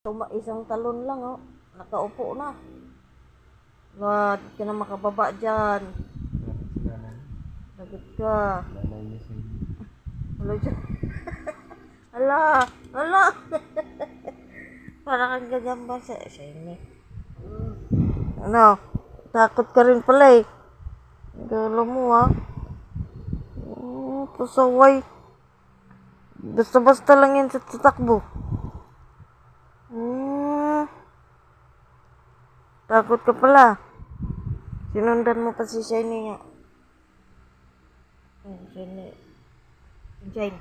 Tuma, isang talon lang, oh. Nakaupo na. Wag ka na makababa dyan. Lagot ka. Wala dyan. Ala! Ala! Parang kang ganyan ba sa sa ini? Ano? Takot ka rin pala eh. Galo mo ah. Oh, pasaway. Basta-basta lang yan sa tatakbo. Takut kepala. Sinundan mo pa si Shiny nga. Oh, Shiny. Shine.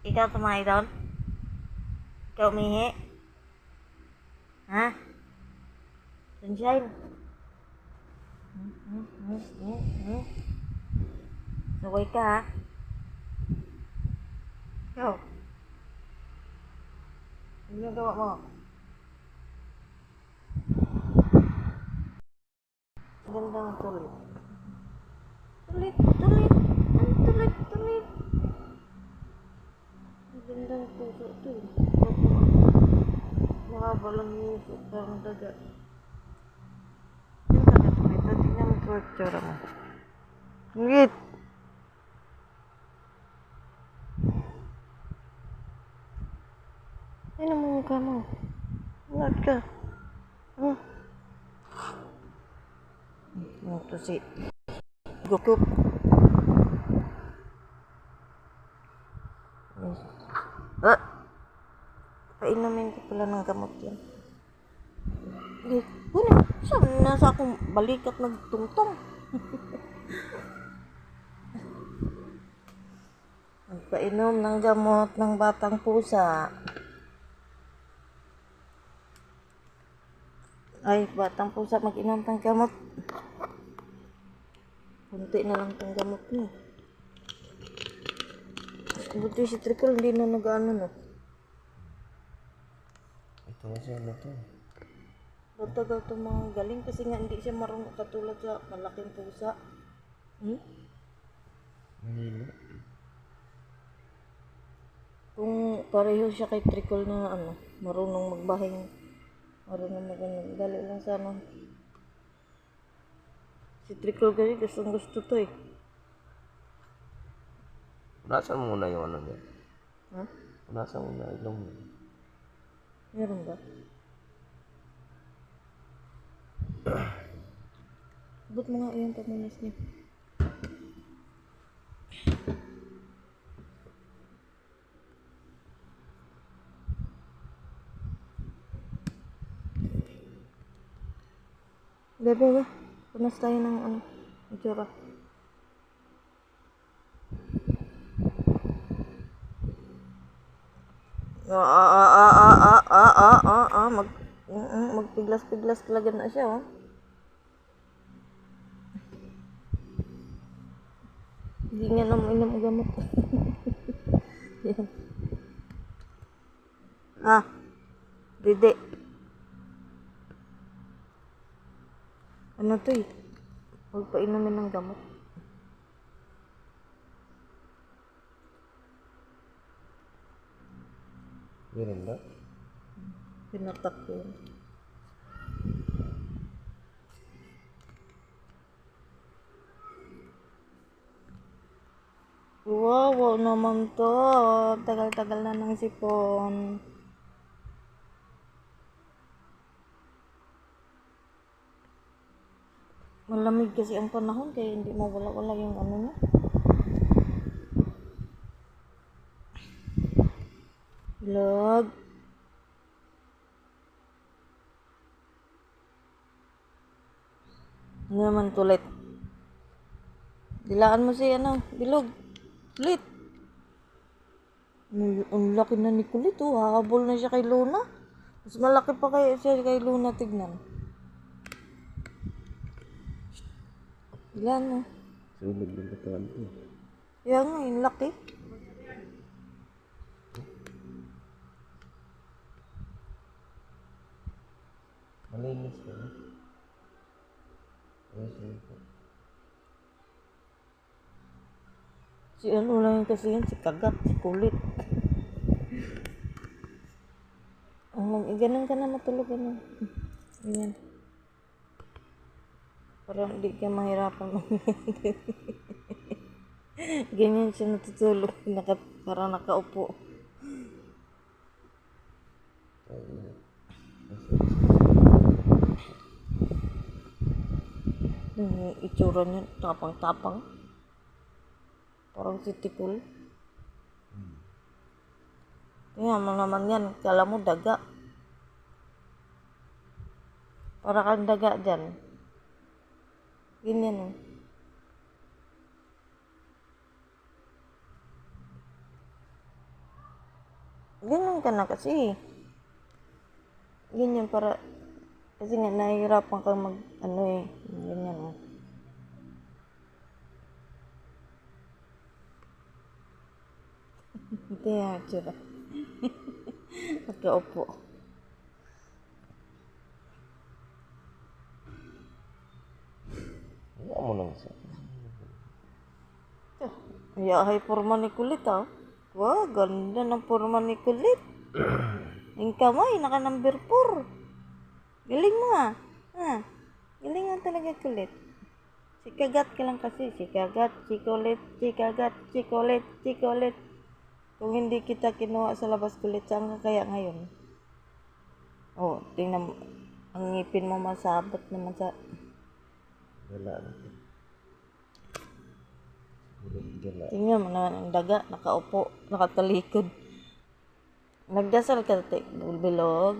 Ikaw tumahay doon? Ikaw umihi? Ha? Sunshine? Hmm, hmm, hmm, hmm, hmm. Saway ka ha? Ikaw? Ano gawa mo? Gandang tulit. Tulit, tulit. Ang tulit, tulit. Ang gandang puso to eh. Mahaba lang yung puso, parang daga. Yung daga tulit, at tingnan mo tsura mo. Ngit! Ano mo mukha mo? Ingat ka. Hmm. Ano to si... Gukup. Ah! Painumin ko pala ng gamot yan. Di, ano? Saan nasa akong balikat nagtungtong? Magpainom ng gamot ng batang pusa. Ay, batang pusa, mag-inom ng gamot. Kunti na lang tong gamot mo. Buti si Trickle hindi na nag-ano no. Ito kasi ano to. Matagal itong mga galing kasi nga hindi siya marunong katulad sa malaking pusa. Hmm? Mahilo. Kung pareho siya kay Trickle na ano, marunong magbahing, marunong mag ano, dali lang sa ano. Si Trickle kasi gustong gusto to eh. Punasan mo muna yung ano niya. Ha? Punasan mo na ilong niya. Meron ba? Ba't mo nga iyan pamunas niya? Bebe, bebe. Punas tayo ng ano, itsura. Ah, ah, ah, ah, ah, ah, ah, ah, ah, ah, mag, mm, mm, magpiglas-piglas talaga na siya, oh. Hindi nga naman inom gamot. Yan. Ah, dede. Ano to eh? Huwag pa inumin ng gamot. Meron ba? Pinatak ko yun. Wow, wow naman to. Tagal-tagal na ng sipon. Malamig kasi ang panahon kaya hindi mawala-wala yung ano niya. Vlog. Ano naman tulit? Dilaan mo si ano, bilog. Kulit. Ang ang laki na ni Kulit oh. Hahabol na siya kay Luna. Mas malaki pa kay siya kay Luna tignan. Dilaan mo. Sunog yung katawan ko. Kaya nga, yung laki. Malinis na. Ayos yun po. Si ano lang yun kasi yan, si Kagat, si Kulit. mag, ganun ka na matulog, ganun. Ganyan. Para hindi ka mahirapan mamili. Ganyan siya natutulog, naka, para nakaupo. Yung itsura niya, tapang-tapang. Parang titipul. Kaya mo naman yan, kala mo daga. Para kang daga dyan. Ganyan oh. Ganyan ka na kasi. Ganyan para, kasi nga nahihirapan kang mag, ano eh, ganyan oh. Hindi yan, tsura. Magkaupo. Wala mo lang sa... Yahay forma ni kulit ah. Wow, ganda ng forma ni kulit. Yung kamay, naka number 4. Galing mo ah. Ha? Galing mo talaga kulit. Sikagat ka lang kasi. Sikagat, chikolit, sikagat, chikolit, chikolit. Kung hindi kita kinuha sa labas kulit, saan ka kaya ngayon? Oh, tingnan mo. Ang ngipin mo masabot naman sa... Gala na. Tingnan mo na ang daga, nakaupo, nakatalikod. Nagdasal ka, te, bilog.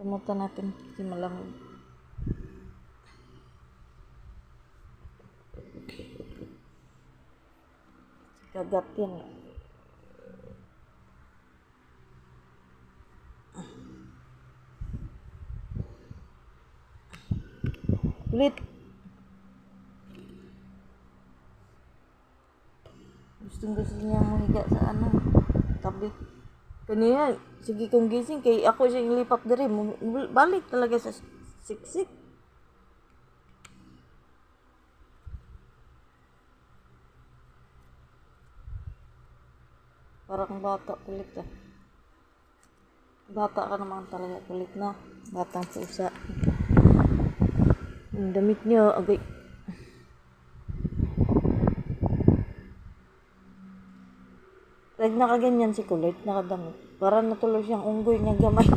Kamuta natin si malamig. Kagat yan. eh. Ulit. Gustong gusto niya mahiga sa ano, tabi. Kanina, sige kong gising, kay ako siya ilipap diri, balik talaga sa siksik. Parang bata kulit ah. Bata ka naman talaga kulit na. Batang pusa. Ang damit niya, agay. Pag nakaganyan si kulit, nakadamit. Para natuloy siyang unggoy niya gamay.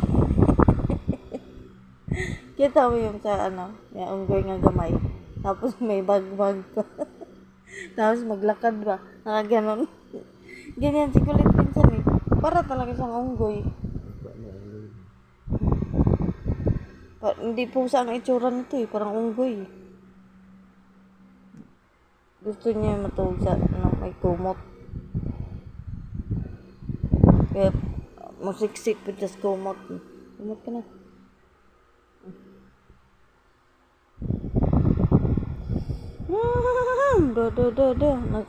Kita mo yung sa ano, yung unggoy nga gamay. Tapos may bag-bag pa. Tapos maglakad ba? Nakaganon. Ganyan si kulit minsan eh. Para talaga siyang unggoy. Pa, hindi pusa ang itsura nito eh. Parang unggoy. Gusto niya matulog sa ano, may kumot. Kaya musiksik pa just kumot. Kumot ka na. Hmm, do do do do. Nag,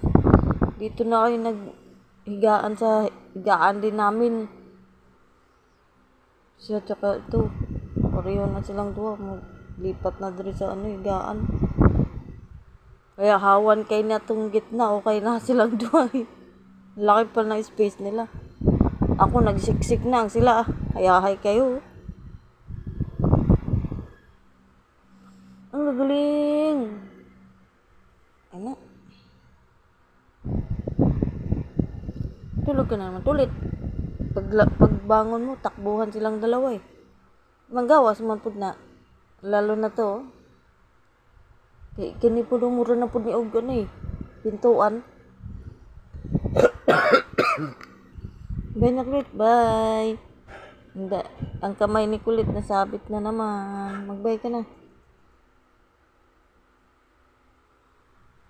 dito na kayo naghigaan sa higaan din namin. Siya tsaka ito. Pareho na silang dua. Lipat na diri sa ano, higaan. Kaya hawan kay na tong gitna o na silang dua. Laki pa ng space nila. Ako nagsiksik na sila. ah. Kaya hay kayo. Ang gagaling. Ano? Tulog ka na naman. Tulit. Pag, pagbangon mo, takbuhan silang dalawa eh. Manggawas man pud na. Lalo na to. Kini pud ang mura na pud ni og ano eh. Pintuan. Bye na kulit. Bye. Hindi. Ang kamay ni kulit nasabit na naman. Magbay ka na.